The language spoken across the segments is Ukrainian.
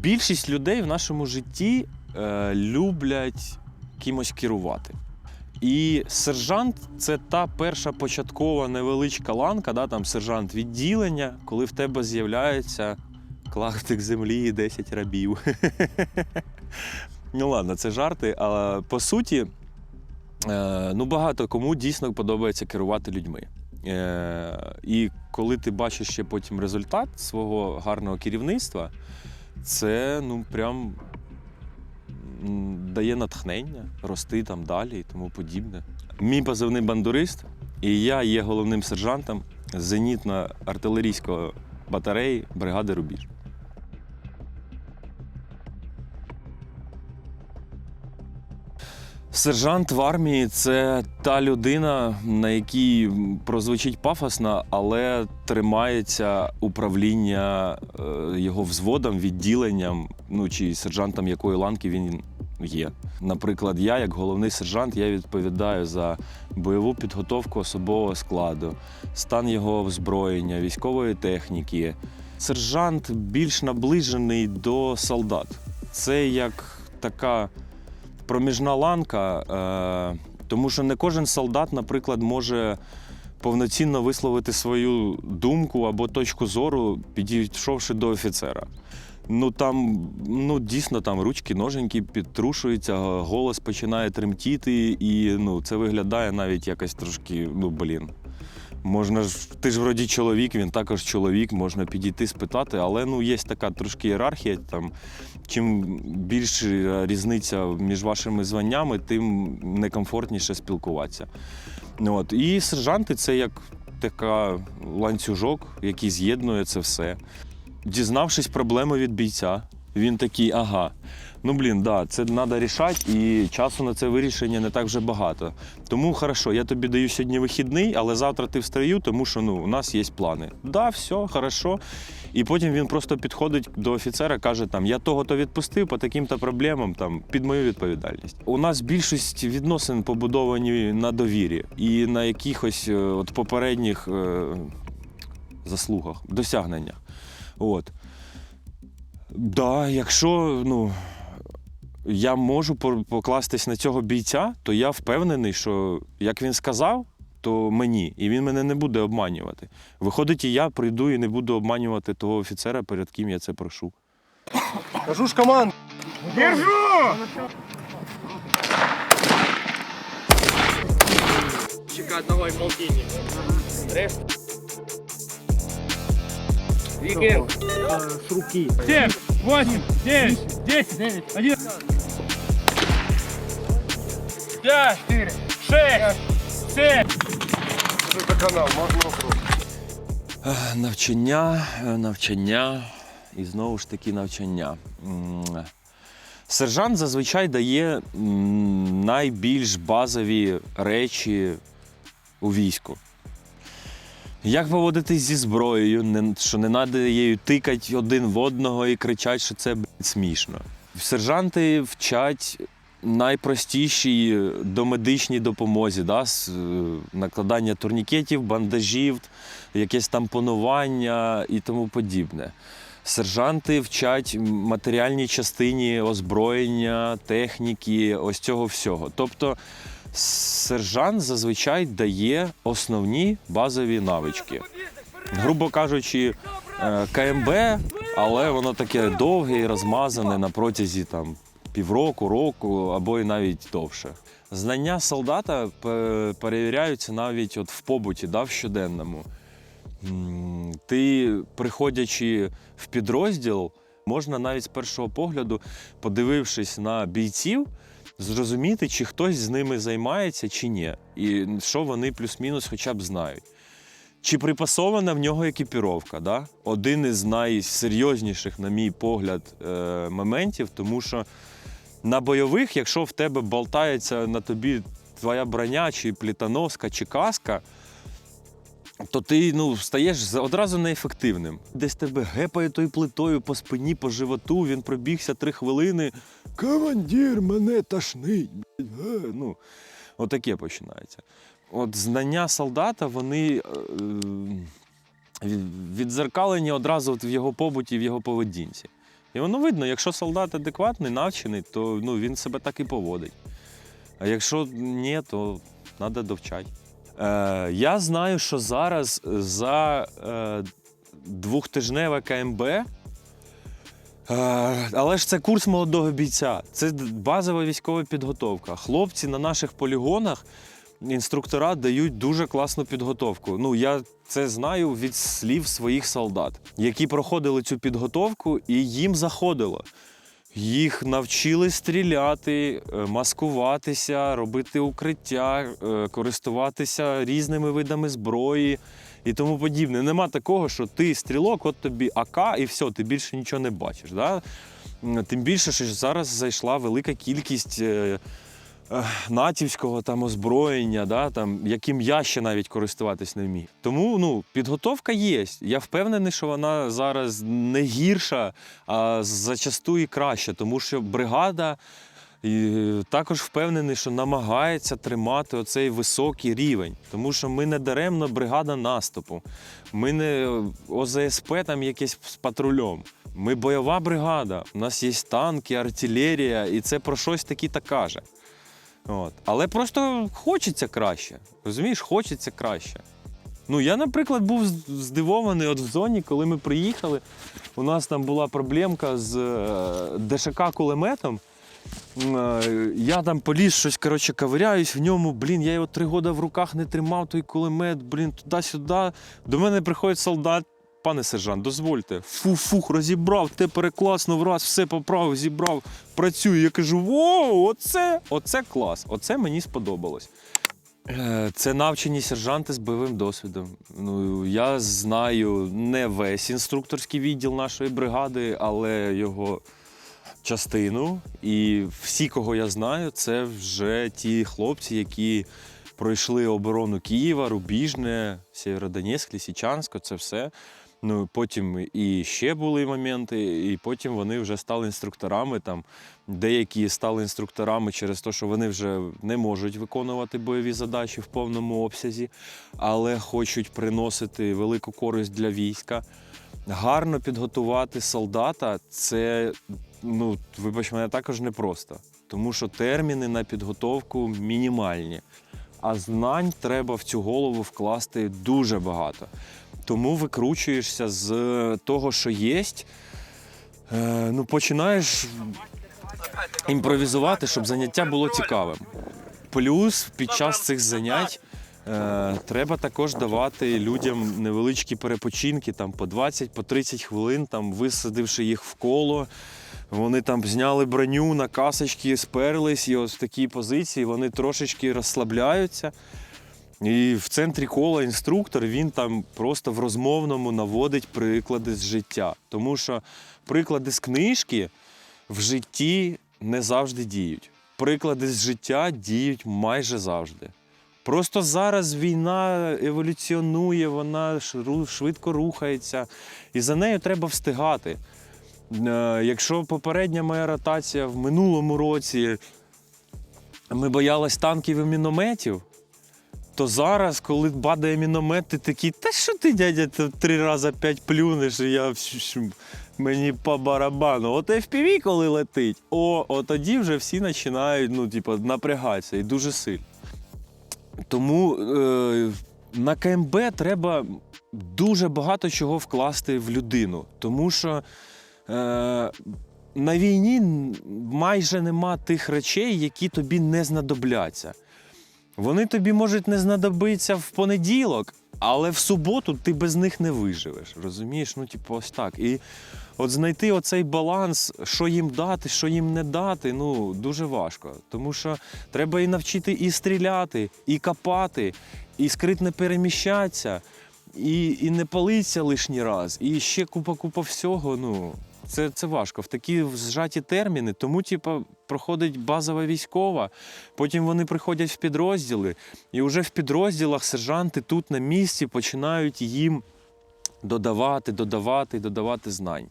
Більшість людей в нашому житті е, люблять кимось керувати. І сержант це та перша початкова невеличка ланка, да, там сержант відділення, коли в тебе з'являється клаптик землі і 10 рабів. ну ладно, це жарти. Але по суті, е, ну багато кому дійсно подобається керувати людьми. Е, і коли ти бачиш ще потім результат свого гарного керівництва, це ну прям дає натхнення рости там далі і тому подібне. Мій позивний бандурист, і я є головним сержантом зенітно-артилерійської батареї бригади Рубіж. Сержант в армії це та людина, на якій прозвучить пафосно, але тримається управління е, його взводом, відділенням, ну чи сержантом якої ланки він є. Наприклад, я, як головний сержант, я відповідаю за бойову підготовку особового складу, стан його озброєння, військової техніки. Сержант більш наближений до солдат. Це як така проміжна ланка, е, тому що не кожен солдат, наприклад, може повноцінно висловити свою думку або точку зору, підійшовши до офіцера. Ну там ну дійсно там ручки, ноженьки підтрушуються, голос починає тремтіти, і ну це виглядає навіть якось трошки, ну блін. Можна ж, ти ж вроді чоловік, він також чоловік, можна підійти спитати, але ну є така трошки ієрархія. Там чим більша різниця між вашими званнями, тим некомфортніше спілкуватися. Ну, От. І сержанти це як така ланцюжок, який з'єднує це все. Дізнавшись проблеми від бійця, він такий, ага. Ну блін, да, це треба рішати, і часу на це вирішення не так вже багато. Тому хорошо, я тобі даю сьогодні вихідний, але завтра ти встраю, тому що ну, у нас є плани. Да, все, хорошо. І потім він просто підходить до офіцера, каже: там я того-то відпустив по таким-то проблемам, там під мою відповідальність. У нас більшість відносин побудовані на довірі і на якихось е, от попередніх е, заслугах, досягненнях. От. Да, якщо ну, я можу покластись на цього бійця, то я впевнений, що як він сказав, то мені, і він мене не буде обманювати. Виходить, і я прийду і не буду обманювати того офіцера, перед ким я це прошу. Кажу ж команд. Чекать давай полтинник. Реш. Вики. С руки. Семь, восемь, девять, десять, один. Пять, четыре, шесть, семь. Що це канал, можна. Ех, Навчання, е, навчання і знову ж таки навчання. Сержант зазвичай дає найбільш базові речі у війську. Як поводитись зі зброєю, що не треба її тикати один в одного і кричати, що це блядь, смішно. Сержанти вчать найпростішій домедичній допомозі, да, е, накладання турнікетів, бандажів, якесь там панування і тому подібне. Сержанти вчать матеріальній частині озброєння, техніки, ось цього всього. Тобто сержант зазвичай дає основні базові навички. Грубо кажучи, е, КМБ, але воно таке довге і розмазане на протязі там, півроку, року або і навіть довше. Знання солдата перевіряються навіть от в побуті, да, в щоденному. Ти, приходячи в підрозділ, можна навіть з першого погляду, подивившись на бійців, зрозуміти, чи хтось з ними займається, чи ні, і що вони плюс-мінус хоча б знають. Чи припасована в нього екіпіровка? Да? Один із найсерйозніших, на мій погляд, е, моментів, тому що на бойових, якщо в тебе болтається на тобі твоя броня, чи плітановська, чи каска, то ти ну, стаєш одразу неефективним. Десь тебе гепає тою плитою по спині, по животу, він пробігся три хвилини. Командир, мене тошнить. е». Ну, отаке починається. От знання солдата, вони е, від- відзеркалені одразу в його побуті, в його поведінці. І воно видно, якщо солдат адекватний, навчений, то ну, він себе так і поводить. А якщо ні, то треба довчати. Е, я знаю, що зараз за е, двохтижневе КМБ, е, але ж це курс молодого бійця, це базова військова підготовка. Хлопці на наших полігонах, інструктора дають дуже класну підготовку. Ну, я це знаю від слів своїх солдат, які проходили цю підготовку, і їм заходило. Їх навчили стріляти, е, маскуватися, робити укриття, е, користуватися різними видами зброї і тому подібне. Нема такого, що ти стрілок, от тобі АК, і все, ти більше нічого не бачиш. Да? Тим більше, що зараз зайшла велика кількість е, натівського там озброєння, да, там, яким я ще навіть користуватись не вмію. Тому ну, підготовка є. Я впевнений, що вона зараз не гірша, а зачасту і краще, тому що бригада. І також впевнений, що намагається тримати оцей високий рівень, тому що ми не даремно бригада наступу. Ми не ОЗСП там якесь з патрульом. Ми бойова бригада. У нас є танки, артилерія, і це про щось таки та каже. От. Але просто хочеться краще. Розумієш, хочеться краще. Ну, я, наприклад, був здивований от в зоні, коли ми приїхали. У нас там була проблемка з е, ДШК кулеметом. Е, Я там поліз, щось коротше, ковиряюсь в ньому. Блін, я його три роки в руках не тримав, той кулемет, блін, туди-сюди. До мене приходить солдат. Пане сержант, дозвольте. Фу-фух, розібрав, те перекласно враз, все поправив, зібрав, працюю. Я кажу: воу, оце, оце клас, оце мені сподобалось. Е, Це навчені сержанти з бойовим досвідом. Ну, я знаю не весь інструкторський відділ нашої бригади, але його частину. І всі, кого я знаю, це вже ті хлопці, які пройшли оборону Києва, Рубіжне, Сєвєродонецьк, Лісічанськ, це все. Ну, потім і ще були моменти, і потім вони вже стали інструкторами. Там деякі стали інструкторами через те, що вони вже не можуть виконувати бойові задачі в повному обсязі, але хочуть приносити велику користь для війська. Гарно підготувати солдата це, ну, вибач мене, також непросто, тому що терміни на підготовку мінімальні. А знань треба в цю голову вкласти дуже багато. Тому викручуєшся з того, що є. Е, ну, починаєш імпровізувати, щоб заняття було цікавим. Плюс під час цих занять е, треба також давати людям невеличкі перепочинки, там по 20, по 30 хвилин, там, висадивши їх в коло. Вони там зняли броню на касочки, сперлись, і ось в такій позиції вони трошечки розслабляються. І в центрі кола інструктор він там просто в розмовному наводить приклади з життя. Тому що приклади з книжки в житті не завжди діють. Приклади з життя діють майже завжди. Просто зараз війна еволюціонує, вона швидко рухається, і за нею треба встигати. Е, Якщо попередня моя ротація в минулому році ми боялись танків і мінометів, то зараз, коли падає міномет, ти такий, та що ти, дядя, три рази п'ять плюнеш, і я мені по барабану. От FPV, коли летить, о, от тоді вже всі починають ну, типу, напрягатися і дуже сильно. Тому е, на КМБ треба дуже багато чого вкласти в людину. Тому що е, на війні майже нема тих речей, які тобі не знадобляться. Вони тобі можуть не знадобитися в понеділок, але в суботу ти без них не виживеш. Розумієш? Ну, типу, ось так. І от знайти оцей баланс, що їм дати, що їм не дати, ну дуже важко. Тому що треба і навчити і стріляти, і копати, і скритно переміщатися, і, і не палитися лишній раз, і ще купа-купа всього. Ну, це, це важко. В такі зжаті терміни. Тому, типу, проходить базова військова, потім вони приходять в підрозділи, і вже в підрозділах сержанти тут на місці починають їм додавати, додавати додавати знань.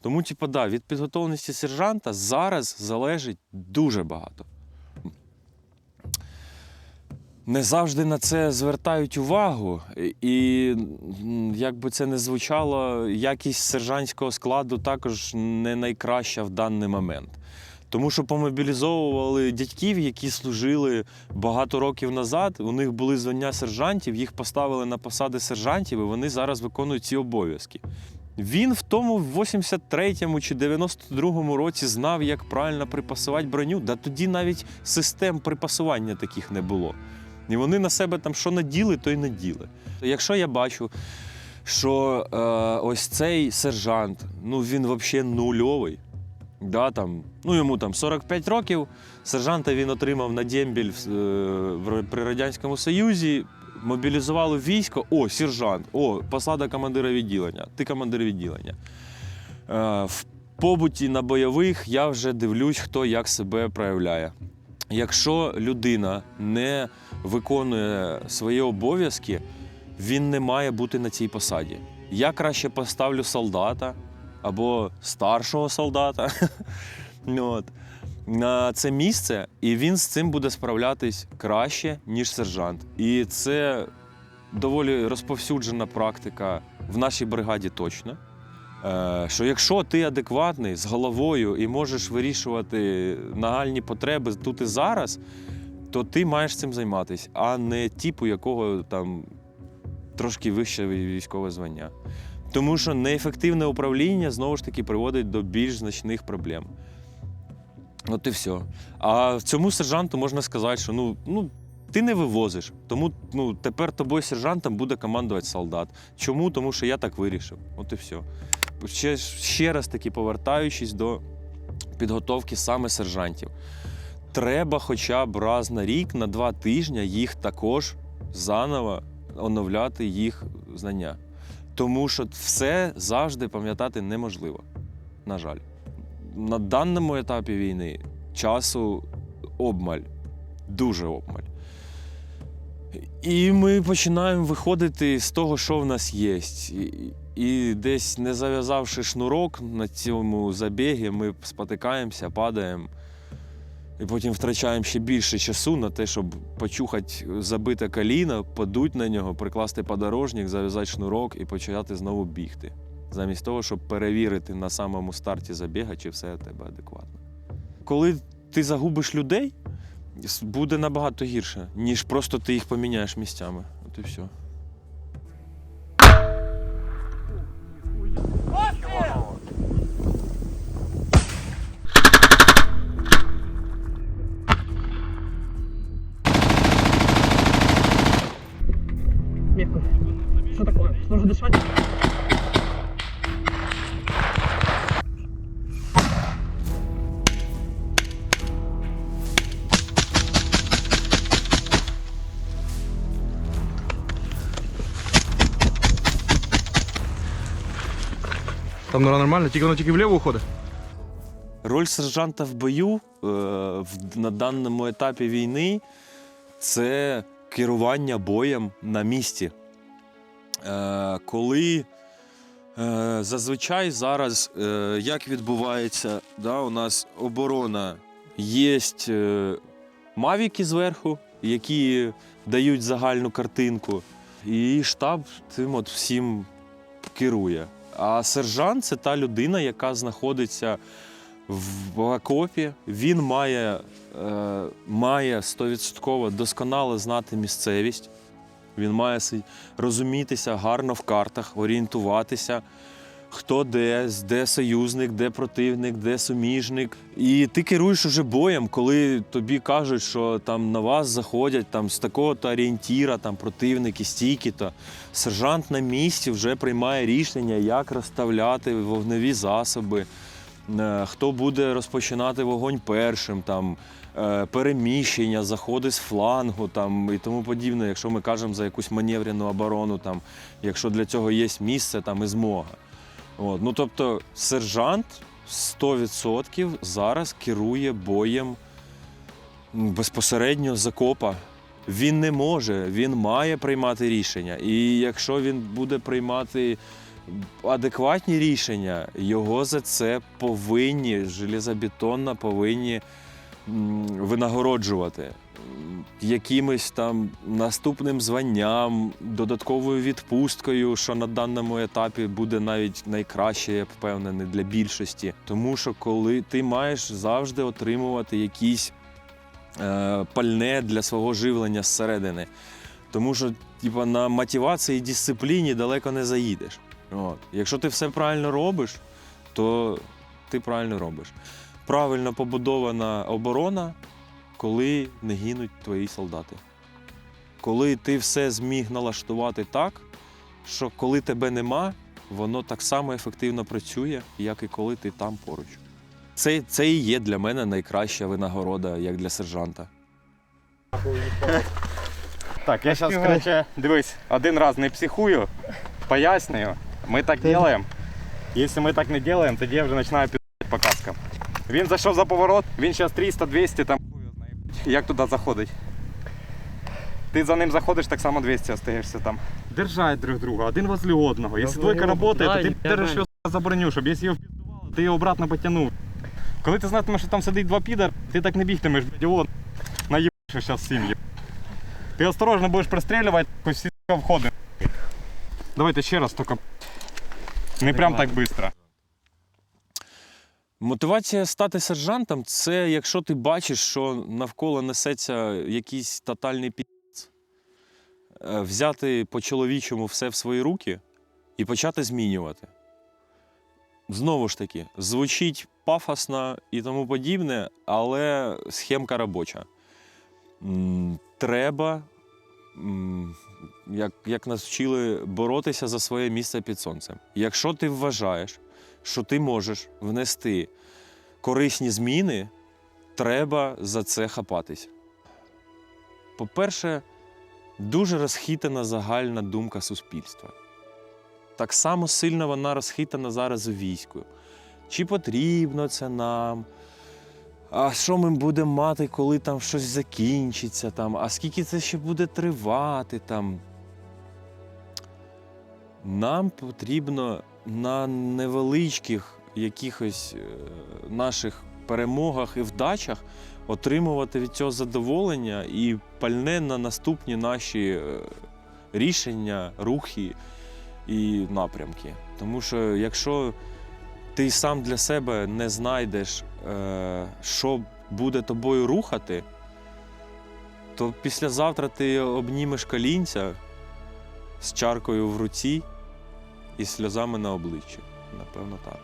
Тому, типу, да, від підготовленості сержанта зараз залежить дуже багато. не завжди на це звертають увагу. І як би це не звучало, якість сержантського складу також не найкраща в даний момент. Тому що помобілізовували дядьків, які служили багато років назад. У них були звання сержантів, їх поставили на посади сержантів, і вони зараз виконують ці обов'язки. Він в тому в 83-му чи 92-му році знав, як правильно припасувати броню. Да тоді навіть систем припасування таких не було. І вони на себе там що наділи, то й наділи. Якщо я бачу, що е, ось цей сержант, ну він взагалі нульовий. Да, там, ну йому там 45 років. Сержанта він отримав на дембіль в, е, при Радянському Союзі. Мобілізували військо. О, сержант, о, посада командира відділення. Ти командир відділення. Е, в побуті на бойових я вже дивлюсь, хто як себе проявляє. Якщо людина не виконує свої обов'язки, він не має бути на цій посаді. Я краще поставлю солдата або старшого солдата ну, от, на це місце, і він з цим буде справлятись краще, ніж сержант. І це доволі розповсюджена практика в нашій бригаді точно. Е, Що якщо ти адекватний з головою і можеш вирішувати нагальні потреби тут і зараз, то ти маєш цим займатися, а не тип, у якого там трошки вище військове звання. Тому що неефективне управління знову ж таки приводить до більш значних проблем. От і все. А цьому сержанту можна сказати, що ну, ну, ти не вивозиш, тому ну, тепер тобою сержантом буде командувати солдат. Чому? Тому що я так вирішив. От і все. Ще, ще раз таки повертаючись до підготовки саме сержантів. Треба хоча б раз на рік, на два тижні їх також заново оновляти їх знання. Тому що все завжди пам'ятати неможливо. На жаль, на даному етапі війни часу обмаль, дуже обмаль. І ми починаємо виходити з того, що в нас є. І, десь не зав'язавши шнурок на цьому забігі, ми спотикаємося, падаємо. І потім втрачаємо ще більше часу на те, щоб почухати забите коліно, подуть на нього, прикласти подорожник, зав'язати шнурок і почати знову бігти. Замість того, щоб перевірити на самому старті забіга, чи все у тебе адекватно. Коли ти загубиш людей, буде набагато гірше, ніж просто ти їх поміняєш місцями. От і все. Там нормально, тільки воно тільки вліво уходить. Роль сержанта в бою е, на даному етапі війни це керування боєм на місці. Е, Коли е, зазвичай зараз е, як відбувається, да, у нас оборона є мавіки зверху, які дають загальну картинку, і штаб цим от всім керує. А сержант це та людина, яка знаходиться в окопі. Він має, е, має 100% досконало знати місцевість. Він має розумітися гарно в картах, орієнтуватися, хто де, де союзник, де противник, де суміжник. І ти керуєш уже боєм, коли тобі кажуть, що там на вас заходять там, з такого-то орієнтіра, там противники, стійки-то. Сержант на місці вже приймає рішення, як розставляти вогневі засоби, е, хто буде розпочинати вогонь першим, там, е, переміщення, заходи з флангу там, і тому подібне, якщо ми кажемо за якусь маневрену оборону, там, якщо для цього є місце там, і змога. От, ну, тобто, сержант 100% зараз керує боєм безпосередньо з окопа. Він не може, він має приймати рішення. І якщо він буде приймати адекватні рішення, його за це повинні, железобетонно повинні винагороджувати якимось там наступним званням, додатковою відпусткою, що на даному етапі буде навіть найкраще, я впевнений, для більшості. Тому що коли ти маєш завжди отримувати якісь е, пальне для свого живлення зсередини. Тому що типа, на мотивації і дисципліні далеко не заїдеш. От. Якщо ти все правильно робиш, то ти правильно робиш. Правильно побудована оборона, коли не гинуть твої солдати. Коли ти все зміг налаштувати так, що коли тебе нема, воно так само ефективно працює, як і коли ти там поруч. Це, це і є для мене найкраща винагорода, як для сержанта. Так, я зараз, короче, дивись, один раз не психую, пояснюю. Ми так робимо. Якщо ми так не робимо, тоді я вже починаю пі***ти по каскам. Він зайшов за поворот, він зараз 300-200 там. Як туди заходить? Ти за ним заходиш, так само 200 остаєшся там. Держать друг друга, один возле одного. Якщо двойка працює, то ти держиш його за броню, щоб якщо його впіздувало, ти його обратно потягнув. Коли ти знатимеш, що там сидить два підар, ти так не бігтимеш, блядь, його наїбаш зараз сім'ї. Ти осторожно будеш пристрілювати, всі входи. Давайте ще раз, тільки не прям так швидко. Мотивація стати сержантом це якщо ти бачиш, що навколо несеться якийсь тотальний піц, взяти по-чоловічому все в свої руки і почати змінювати. Знову ж таки, звучить пафосно і тому подібне, але схемка робоча. Треба, як, як нас вчили, боротися за своє місце під сонцем. Якщо ти вважаєш, що ти можеш внести корисні зміни, треба за це хапатись. По-перше, дуже розхитана загальна думка суспільства. Так само сильно вона розхитана зараз у війську. Чи потрібно це нам? А що ми будемо мати, коли там щось закінчиться? Там? А скільки це ще буде тривати? Там? Нам потрібно на невеличких якихось е, наших перемогах і вдачах отримувати від цього задоволення і пальне на наступні наші е, рішення, рухи і напрямки. Тому що якщо ти сам для себе не знайдеш, е, що буде тобою рухати, то післязавтра ти обнімеш колінця з чаркою в руці і сльозами на обличчі. Напевно, так.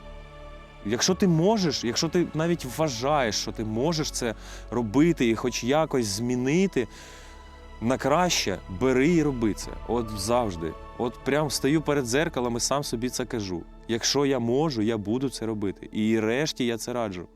Якщо ти можеш, якщо ти навіть вважаєш, що ти можеш це робити і хоч якось змінити на краще, бери і роби це. От завжди. От прям стою перед дзеркалом і сам собі це кажу. Якщо я можу, я буду це робити. І решті я це раджу.